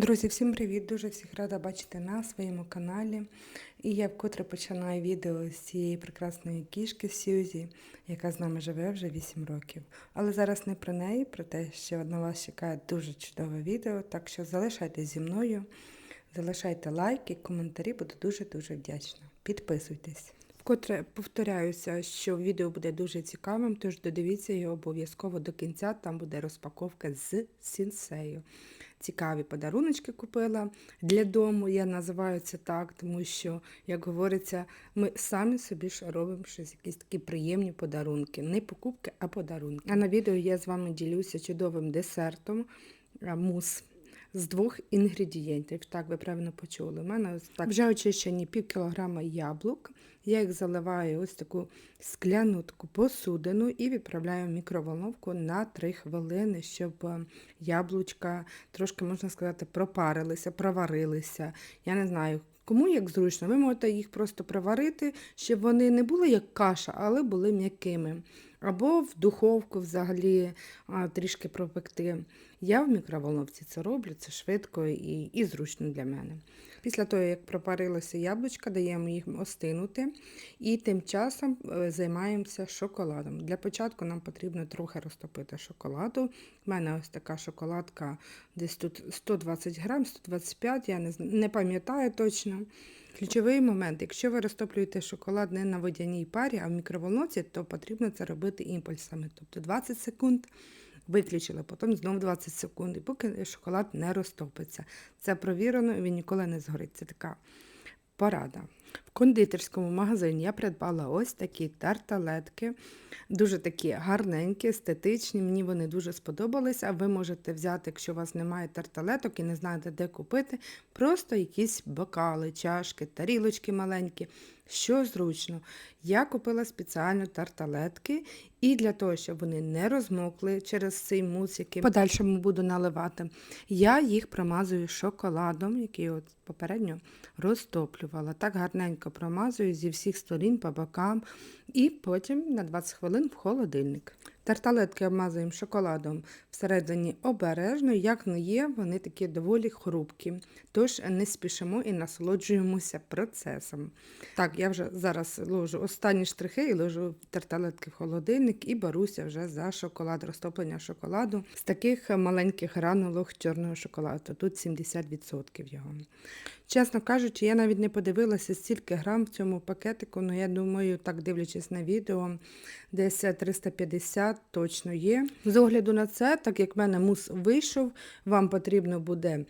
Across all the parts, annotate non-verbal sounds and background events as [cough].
Друзі, всім привіт! Дуже всіх рада бачити на своєму каналі. І я вкотре починаю відео з цієї прекрасної кішки Сьюзі, яка з нами живе вже 8 років. Але зараз не про неї, про те, що на вас чекає дуже чудове відео. Так що залишайтесь зі мною, залишайте лайки, коментарі, буду дуже-дуже вдячна. Підписуйтесь. Вкотре повторяюся, що відео буде дуже цікавим, тож додивіться його обов'язково до кінця, там буде розпаковка з сінсею цікаві подаруночки купила для дому. Я називаю це так, тому що, як говориться, ми самі собі ж робимо щось, якісь такі приємні подарунки. Не покупки, а подарунки. А на відео я з вами ділюся чудовим десертом мус. З двох інгредієнтів, так ви правильно почули. У мене ось так вже очищені пів кілограма яблук. Я їх заливаю ось таку скляну таку посудину і відправляю в мікроволновку на 3 хвилини, щоб е, яблучка трошки, можна сказати, пропарилися, проварилися. Я не знаю. Кому як зручно, ви можете їх просто проварити, щоб вони не були як каша, але були м'якими. Або в духовку взагалі трішки пропекти. Я в мікроволновці це роблю, це швидко і, і зручно для мене. Після того, як пропарилося яблучка, даємо їх остинути і тим часом е, займаємося шоколадом. Для початку нам потрібно трохи розтопити шоколаду. У мене ось така шоколадка, десь тут 120 грам, 125, я не, не пам'ятаю точно. Ключовий момент, якщо ви розтоплюєте шоколад не на водяній парі, а в мікроволновці, то потрібно це робити імпульсами. Тобто 20 секунд виключили, потім знову 20 секунд, і поки шоколад не розтопиться. Це провірено, він ніколи не згорить. Це така порада. В кондитерському магазині я придбала ось такі тарталетки, дуже такі гарненькі, естетичні. Мені вони дуже сподобалися. Ви можете взяти, якщо у вас немає тарталеток і не знаєте, де купити, просто якісь бокали, чашки, тарілочки маленькі. Що зручно. Я купила спеціально тарталетки, і для того, щоб вони не розмокли через цей мус, який подальшому буду наливати, я їх промазую шоколадом, який от попередньо розтоплювала. Так гарненько промазую зі всіх сторін по бокам, і потім на 20 хвилин в холодильник. Тарталетки обмазуємо шоколадом всередині обережно, як не є, вони такі доволі хрупкі. Тож не спішимо і насолоджуємося процесом. Так, я вже зараз ложу останні штрихи і ложу тарталетки в холодильник і беруся вже за шоколад, розтоплення шоколаду з таких маленьких гранулок чорного шоколаду. Тут 70% його. Чесно кажучи, я навіть не подивилася, стільки грам в цьому пакетику, але я думаю, так дивлячись на відео, десь 350 точно є. З огляду на це, так як в мене мус вийшов, вам потрібно буде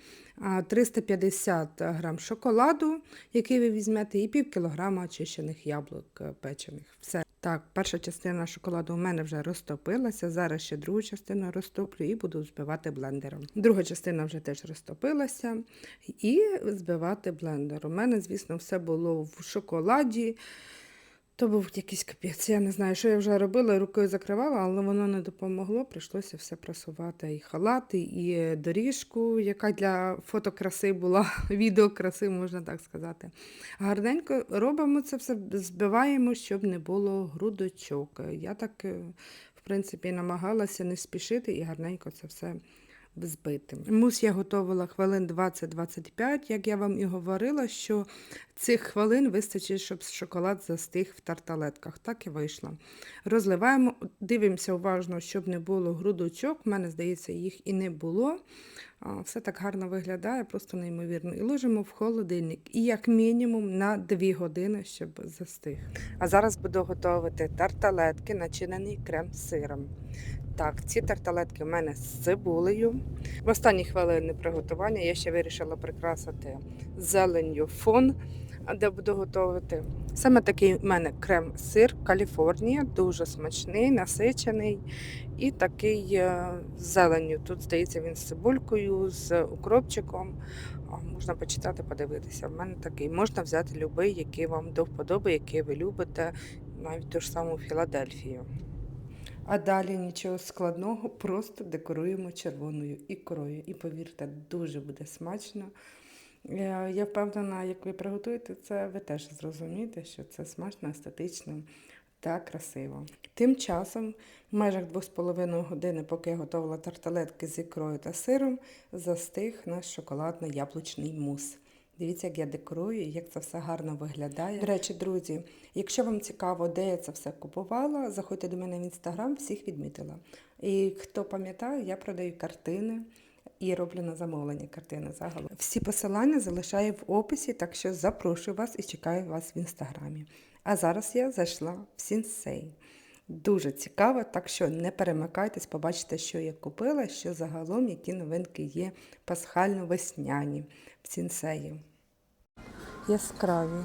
350 грам шоколаду, який ви візьмете, і пів кілограма очищених яблук е, печених. Все. Так, перша частина шоколаду у мене вже розтопилася. Зараз ще другу частину розтоплю і буду збивати блендером. Друга частина вже теж розтопилася і збивати блендером. У мене, звісно, все було в шоколаді. То був якийсь капець. Я не знаю, що я вже робила, рукою закривала, але воно не допомогло. Прийшлося все просувати. І халати, і доріжку, яка для фотокраси була, [laughs] відеокраси, можна так сказати. Гарненько робимо це все, збиваємо, щоб не було грудочок. Я так, е, в принципі, намагалася не спішити і гарненько це все збити. Мус я готувала хвилин 20-25, як я вам і говорила, що цих хвилин вистачить, щоб шоколад застиг в тарталетках. Так і вийшло. Розливаємо, дивимося уважно, щоб не було грудочок. У мене, здається, їх і не було. Все так гарно виглядає, просто неймовірно. І ложимо в холодильник. І як мінімум на 2 години, щоб застиг. А зараз буду готувати тарталетки, начинений крем сиром. Так, ці тарталетки в мене з цибулею. В останні хвилини приготування я ще вирішила прикрасити зеленню фон, де буду готувати. Саме такий в мене крем-сир Каліфорнія, дуже смачний, насичений і такий е, з зеленню. Тут, здається, він з цибулькою, з укропчиком. Можна почитати, подивитися. В мене такий. Можна взяти будь-який, який вам до вподоби, який ви любите, навіть ту ж саму Філадельфію. А далі нічого складного, просто декоруємо червоною ікрою. І повірте, дуже буде смачно. Е, Я впевнена, як ви приготуєте це, ви теж зрозумієте, що це смачно, естетично. та красиво. Тим часом, в межах 2,5 години, поки я готувала тарталетки з ікрою та сиром, застиг наш шоколадно-яблучний мус. Дивіться, як я декорую як це все гарно виглядає. До речі, друзі, якщо вам цікаво, де я це все купувала, заходьте до мене в інстаграм, всіх відмітила. І хто пам'ятає, я продаю картини і роблю на замовлення картини загалом. Всі посилання залишаю в описі, так що запрошую вас і чекаю вас в інстаграмі. А зараз я зайшла в Сінсей. Дуже цікаво, так що не перемикайтесь, побачите, що я купила, що загалом які новинки є пасхально-весняні в Яскраві.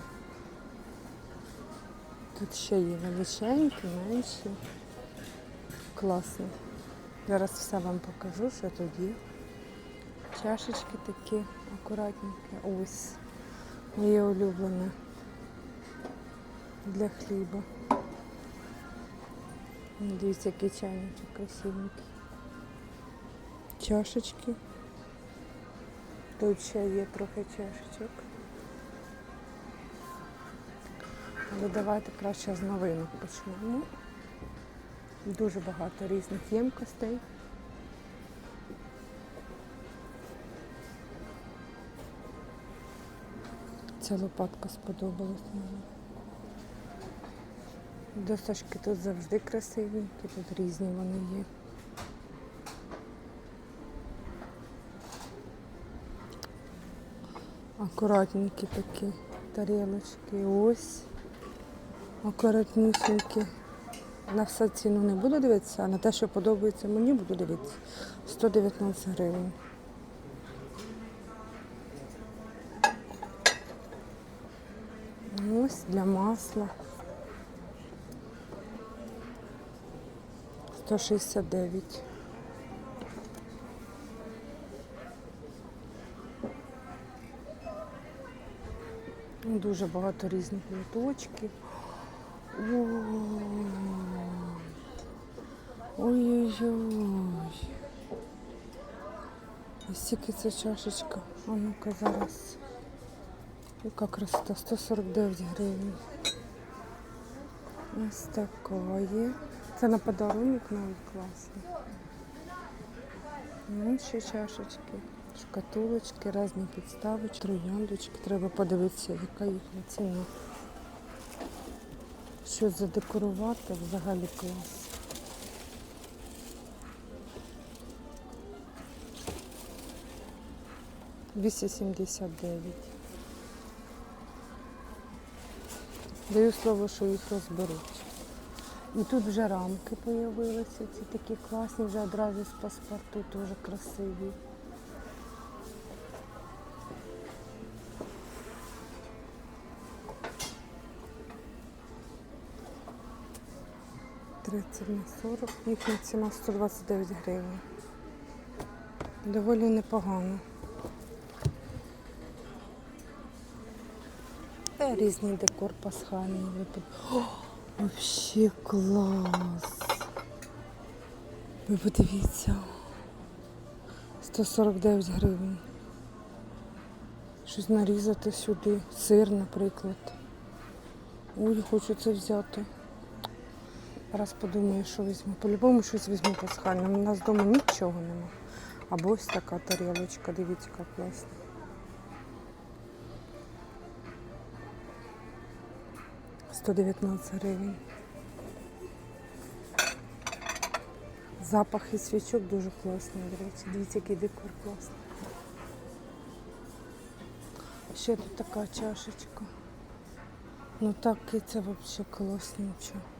Тут ще є величенькі, менші. Класно. Зараз все вам покажу, що є. Чашечки такі акуратненькі. Ось. Моє улюблене для хліба. Дивіться, який чайничок красивенький. Чашечки. Тут ще є трохи чашечок. Але давайте краще з новинок почнемо. Дуже багато різних ємкостей. Ця лопатка сподобалась мені. Досочки тут завжди красивенькі, тут різні вони є. Акуратненькі такі тарілочки. Ось. Акуратнісінькі. На все ціну не буду дивитися, а на те, що подобається мені, буду дивитися. 119 гривень. Ось для масла. 169. Дуже багато різних лоточків. Ой. Ой-ой-ой. Ось тільки ця чашечка. А ну-ка зараз. Яка красота, 149 гривень. Ось така є. Це на подарунок навіть класно. Ну, ще чашечки, шкатулочки, різні підставочки, трояндочки. Треба подивитися, яка їхня ціна. Що задекорувати взагалі клас. Двісті сімдесят дев'ять. Даю слово, що їх розберуть. І тут вже рамки з'явилися, ці такі класні, вже одразу з паспорту, дуже красиві. На 40, їхня ціна 129 гривень. Доволі непогано. Та різний декор пасхальний випад. Вообще клас. Ви подивіться. 149 гривень. Щось нарізати сюди. Сир, наприклад. Ой, хочу це взяти. Раз подумаю, що візьму. По-любому щось візьму пасхальне. У нас вдома нічого нема. Або ось така тарілочка. Дивіться, яка класна. Сто дев'ятнадцять гривень. Запах і свічок дуже класний, до речі. Дивіться, який декор класний. Ще тут така чашечка. Ну так і це взагалі класненько.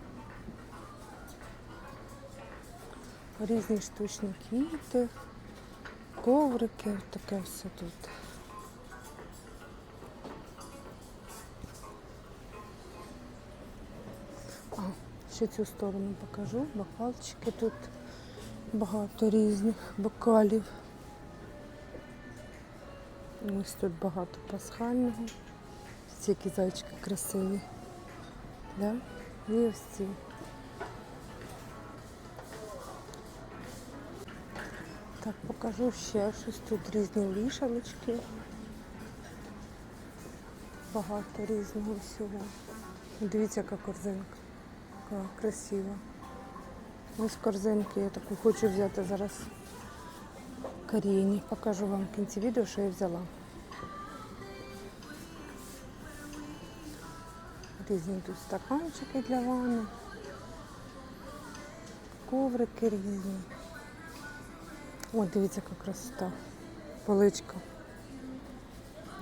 Різні штучні квіти, коврики, таке все тут. А, ще цю сторону покажу. Бокалчики тут багато різних бокалів. Ось тут багато пасхального. Ці які зайчики красиві. Да? І ось ці. Так, покажу ще щось. Тут різні вішалочки. Багато різного всього. Дивіться, яка корзинка. така красива. Ось корзинки, я таку хочу взяти зараз. Каріні. Покажу вам в кінці відео, що я взяла. Різні тут стаканчики для ванни. Коврики різні. О, дивіться, яка красота. Поличка.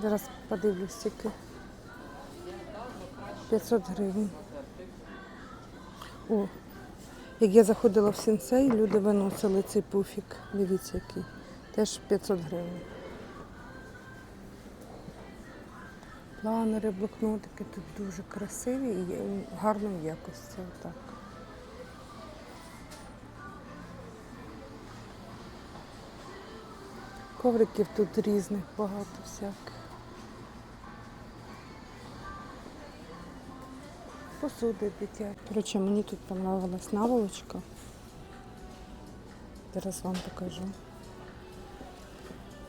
Зараз подивлюсь тільки. 500 гривень. О, як я заходила в сенсей, люди виносили цей пуфік. Дивіться який. Теж 500 гривень. Планери, блокнотики тут дуже красиві і є- гарної якості. Отак. Ковриків тут різних багато всяких. Посуди дитячі. Коротше, мені тут понравилась наволочка. Зараз вам покажу.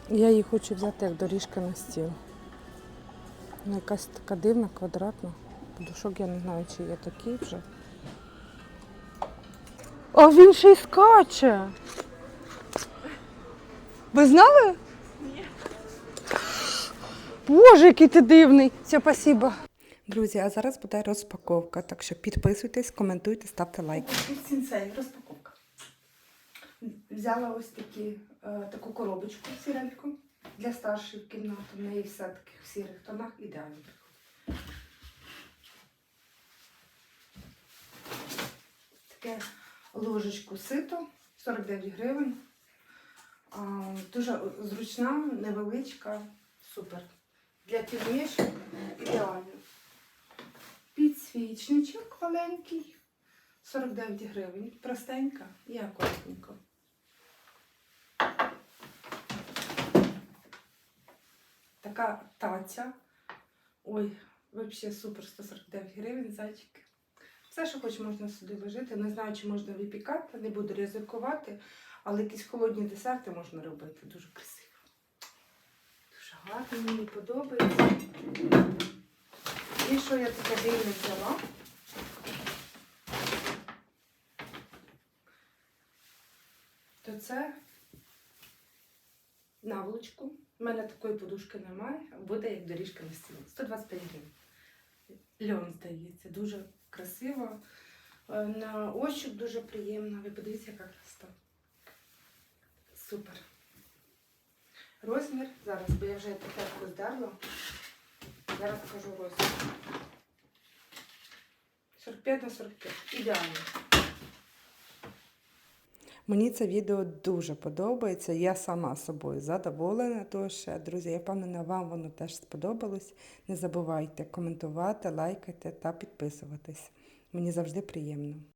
Я її хочу взяти як доріжка на стіл. Вона якась така дивна, квадратна. Подушок я не знаю, чи є такі вже. А він ще й скаче. Ви знали? Ні. Боже, який ти дивний. Все, спасибо. Друзі, а зараз буде розпаковка, так що підписуйтесь, коментуйте, ставте лайки. Сінсей, розпаковка. Взяла ось такі, е, таку коробочку сіреньку для старшої кімнати. В неї все таких в сірих тонах ідеально. Таке ложечку сито, 49 гривень. Дуже зручна, невеличка, супер. Для півнішок ідеально. Підсвічничок маленький. 49 гривень. Простенька і акуратненько. Така таця. Ой, взагалі супер 149 гривень, зайчики. Все, що хоч можна сюди ложити. Не знаю, чи можна випікати, не буду ризикувати, але якісь холодні десерти можна робити. Дуже красиво. Дуже гарно, мені подобається. І що я таке дивне взяла? то це наволочку. У мене такої подушки немає, буде як доріжка на стіл. 125 гривень. Льон, здається, дуже красиво. Е, На ощуп дуже приємно. Ви подивіться, яка красота. Супер. Розмір зараз, бо я вже етикетку здерла. Зараз покажу розмір. 45 на 45. Ідеально. Мені це відео дуже подобається. Я сама собою задоволена. Тож, друзі, я впевнена, вам воно теж сподобалось. Не забувайте коментувати, лайкати та підписуватись. Мені завжди приємно.